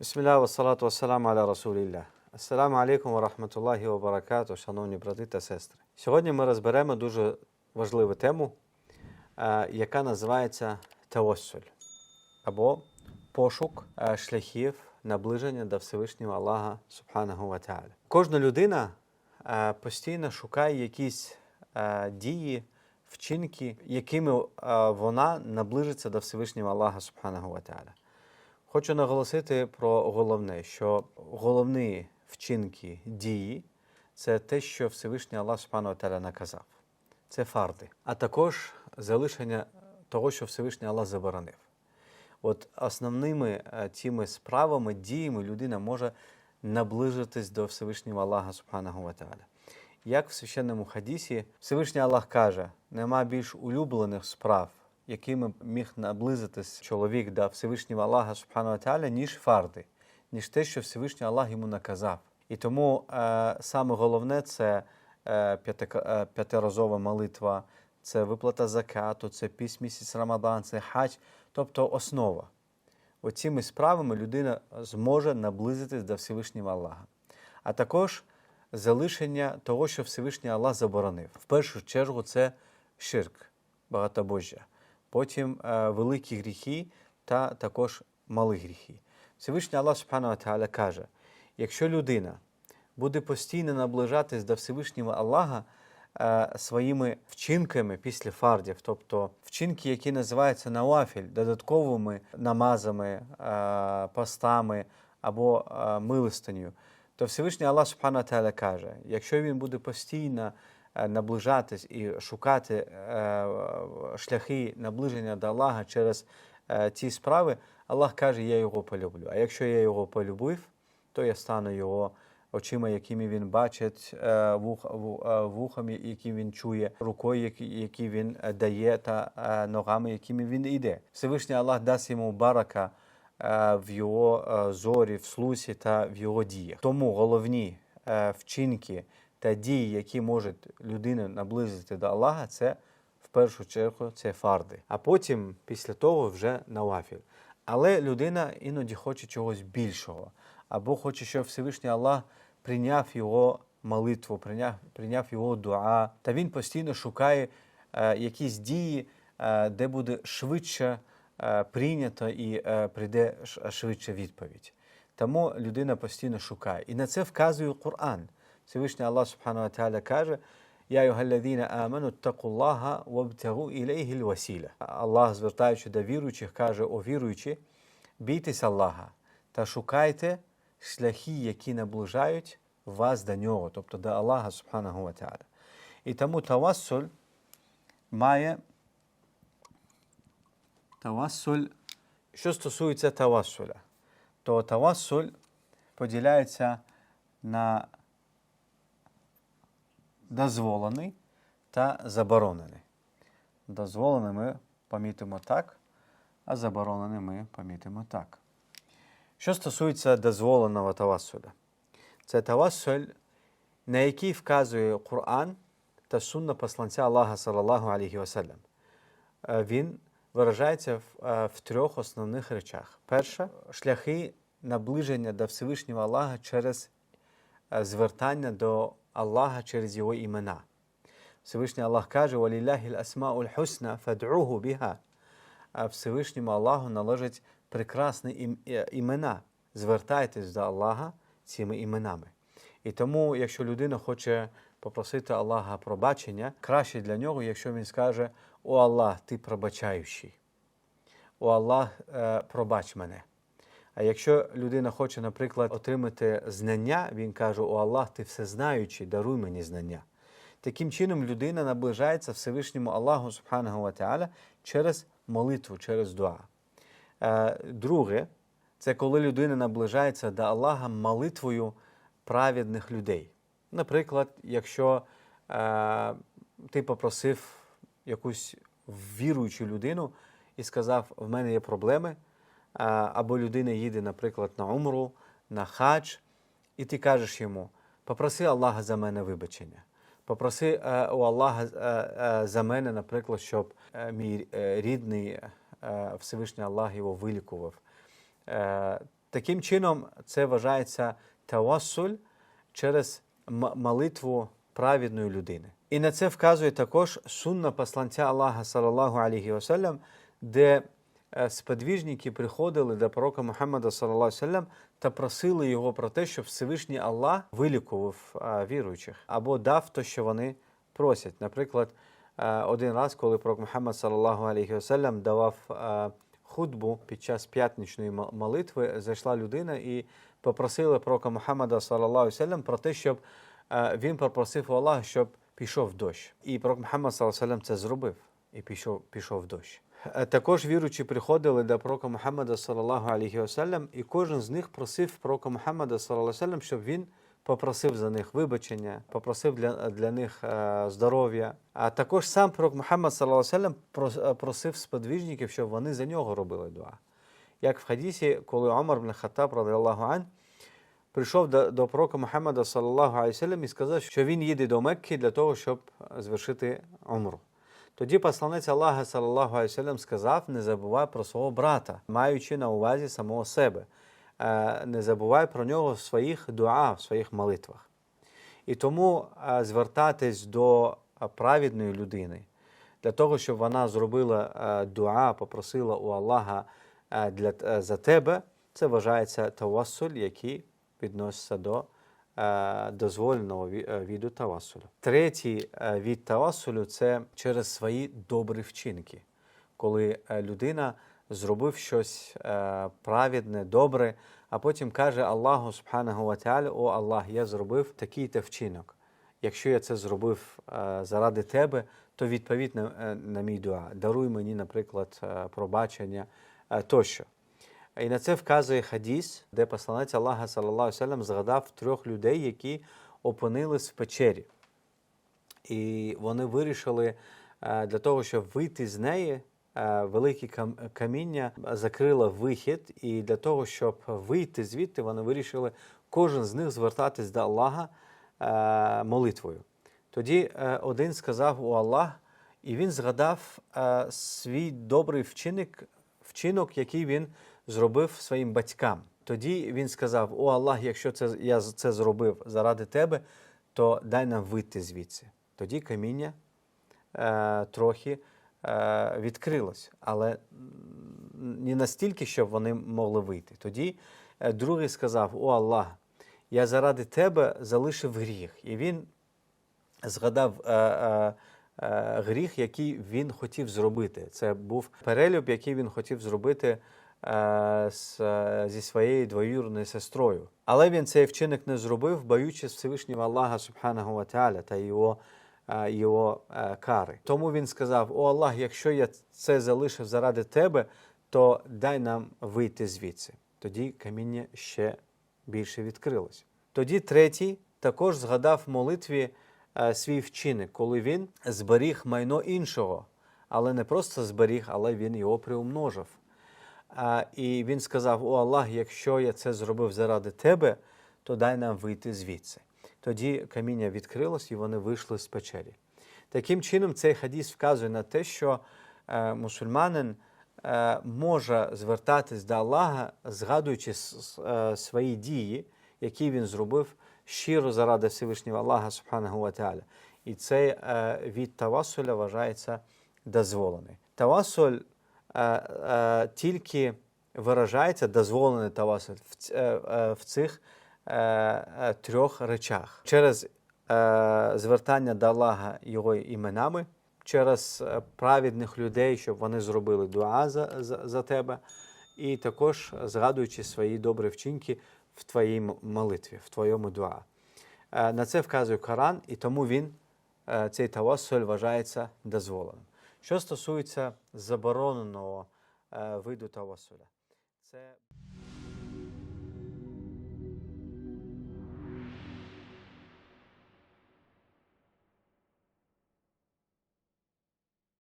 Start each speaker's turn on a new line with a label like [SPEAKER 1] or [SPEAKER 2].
[SPEAKER 1] Бісмілля, вассалату вассаламу аля Расулілля. Ассаламу алейкум ва рахматуллахі баракату, шановні брати та сестри. Сьогодні ми розберемо дуже важливу тему, е, яка називається тавассуль, або пошук е, шляхів наближення до Всевишнього Аллаха Субханаху ва Та'аля. Кожна людина е, постійно шукає якісь дії, вчинки, якими вона наближиться до Всевишнього Аллаха Субханаху ва. Хочу наголосити про головне, що головні вчинки дії це те, що Всевишній Аллах Субхану Таля наказав. Це фарди, а також залишення того, що Всевишній Аллах заборонив. От основними е, тими справами, діями людина може наближитись до Всевишнього Аллаха Субханого ва Як в священному хадісі Всевишній Аллах каже, нема більш улюблених справ, якими міг наблизитись чоловік до Всевишнього Аллаха Та'аля, ніж фарди, ніж те, що Всевишній Аллах йому наказав. І тому е, саме головне це е, е, п'ятиразова молитва, це виплата закату, це піс місяць Рамадан, це хадж, тобто основа. Оціми справами людина зможе наблизитись до Всевишнього Аллаха. А також залишення того, що Всевишній Аллах заборонив. В першу чергу це ширк, багатобожжя. Потім е, великі гріхи та також малі гріхи. Всевишній Аллах Субхану Тааля каже: якщо людина буде постійно наближатись до Всевишнього Аллаха е, своїми вчинками після фардів, тобто вчинки, які називаються науафіль, додатковими намазами, е, постами або милостиню, то Всевишній Аллах Субхану Тааля каже: якщо він буде постійно наближатись і шукати е, шляхи наближення до Аллаха через е, ті справи, Аллах каже, я його полюблю. А якщо я його полюбив, то я стану його очима, якими він бачить, е, вух, ву- е, вухами, які він чує, рукою, які, він е, дає, та е, ногами, якими він йде. Всевишній Аллах дасть йому барака е, в його е, зорі, в слусі та в його діях. Тому головні е, вчинки та дії, які можуть людину наблизити до Аллаха, це в першу чергу це фарди. А потім, після того, вже навафіль. Але людина іноді хоче чогось більшого, або хоче, щоб Всевишній Аллах прийняв його молитву, прийняв, прийняв його дуа. Та він постійно шукає е, якісь дії, е, де буде швидше е, прийнято і е, прийде швидше відповідь. Тому людина постійно шукає. І на це вказує Коран. Всевишній Аллах Субхану Ва каже, Я югалladіна амену такуллаха вабтагу ілейгі васіля. Аллах, звертаючи до віруючих, каже, о віруючі, бійтесь Аллаха та шукайте шляхи, які наближають вас до нього, тобто до Аллаха Субханого Ва. І тому тавассуль має тавассуль. Що стосується тавассуля, то тавассуль поділяється на дозволений та заборонений. Дозволений ми помітимо так, а заборонений ми помітимо так. Що стосується дозволеного тавассуля, це тавассуль, на який вказує Коран та сунна посланця Аллаха салаллаху алейхі васалям. Е, Він виражається в, е, в трьох основних речах. Перше шляхи наближення до Всевишнього Аллаха через е, звертання до Аллаха через його імена. Всевишній Аллах каже: «Валілляхі асмауль хусна фад'угу біха. А Всевишньому Аллаху належать прекрасні е, імена. Звертайтесь до Аллаха цими іменами. І тому, якщо людина хоче попросити Аллаха пробачення, краще для нього, якщо він скаже: О Аллах, ти пробачаючий. О Аллах, е, пробач мене. А якщо людина хоче, наприклад, отримати знання, він каже: О Аллах, ти всезнаючий, даруй мені знання. Таким чином, людина наближається Всевишньому Аллаху Субханого Ва через молитву, через дуа. Е, Друге, це коли людина наближається до Аллаха молитвою праведних людей. Наприклад, якщо е, ти попросив якусь віруючу людину і сказав, в мене є проблеми, або людина їде, наприклад, на умру, на хадж, і ти кажеш йому: попроси Аллаха за мене вибачення. Попроси е, у Аллаха е, е, за мене, наприклад, щоб мій рідний Всевишній Аллах його вилікував. Таким чином, це вважається тавассуль через молитву праведної людини. І на це вказує також сунна посланця Аллаха, салаллаху алейхі васалям, де сподвіжники приходили до пророка Мухаммада, салаллаху та просили його про те, щоб Всевишній Аллах вилікував е, віруючих або дав те, що вони просять. Наприклад, е, один раз, коли пророк Мухаммад, васалям, давав е, худбу під час п'ятничної молитви, зайшла людина і попросила пророка Мухаммада, алейхі про те, щоб е, він попросив Аллаха, щоб пішов дощ. І пророк Мухаммад, алейхі це зробив і пішов, пішов дощ. Е, Також віруючі приходили до пророка Мухаммада, салаллаху алейхі васалям, і кожен з них просив пророка Мухаммада, салаллаху щоб він попросив за них вибачення, попросив для, для них е, здоров'я. А також сам пророк Мухаммад, прос- е, просив сподвіжників, щоб вони за нього робили дуа. Як в хадісі, коли Омар бн Хаттаб, радилаллаху ань, прийшов до, до пророка Мухаммада, салаллаху алейхі і сказав, що він їде до Мекки для того, щоб звершити умру. Тоді посланець Аллаха, салаллаху алейхі васалям, сказав, не забувай про свого брата, маючи на увазі самого себе. Е, Не забувай про нього в своїх дуа, в своїх молитвах. І тому е, звертатись до е, праведної людини для того, щоб вона зробила дуа, попросила у Аллаха для, за тебе, це вважається тавассуль, який відноситься до дозволеного е, віду тавассулю. Третій е, від тавассулю – це через свої добрі вчинки, коли е, людина зробив щось е, праведне, добре, а потім каже Аллаху Субханаху ва о Аллах, я зробив такий-то вчинок. Якщо я це зробив е, заради тебе, то відповідь на, е, на мій дуа. Даруй мені, наприклад, е, пробачення е, тощо. І на це вказує хадіс, де посланець Аллаха саллям, згадав трьох людей, які опинились в печері. І вони вирішили е, для того, щоб вийти з неї, е, велике каміння закрило вихід, і для того, щоб вийти звідти, вони вирішили кожен з них звертатись до Аллаха е, молитвою. Тоді один сказав у Аллах, і він згадав свій добрий вчинок, вчинок, який він зробив своїм батькам. Тоді він сказав: О Аллах, якщо це я це зробив заради тебе, то дай нам вийти звідси. Тоді каміння е, трохи е, відкрилось, але не настільки, щоб вони могли вийти. Тоді е, другий сказав: О Аллах, я заради тебе залишив гріх. І він згадав е, е, е, гріх, який він хотів зробити. Це був перелюб, який він хотів зробити з, е, зі своєю двоюрною сестрою. Але він цей вчинок не зробив, боючись Всевишнього Аллаха Субханаху ва та його, е, його е, кари. Тому він сказав: О Аллах, якщо я це залишив заради тебе, то дай нам вийти звідси. Тоді каміння ще більше відкрилось. Тоді третій також згадав молитві е, свій вчинок, коли він зберіг майно іншого, але не просто зберіг, але він його приумножив. І він сказав: О Аллах, якщо я це зробив заради тебе, то дай нам вийти звідси. Тоді каміння відкрилось і вони вийшли з печері. Таким чином, цей хадіс вказує на те, що е, мусульманин е, може звертатись до Аллаха, згадуючи е, свої дії, які він зробив щиро заради Всевишнього Аллаха Субханаху ва І цей від тавасуля вважається дозволений. Тавасуль тільки виражається дозволений тавасуль е, е, в цих е, е, трьох речах через е, звертання до Аллаха його іменами, через е, праведних людей, щоб вони зробили дуа за, за, за тебе, і також згадуючи свої добрі вчинки в твоїй молитві, в твоєму дуа. Е, На це вказує Коран, і тому він, е, цей тавасуль, вважається дозволеним. Що стосується забороненого е, виду тавасуля, це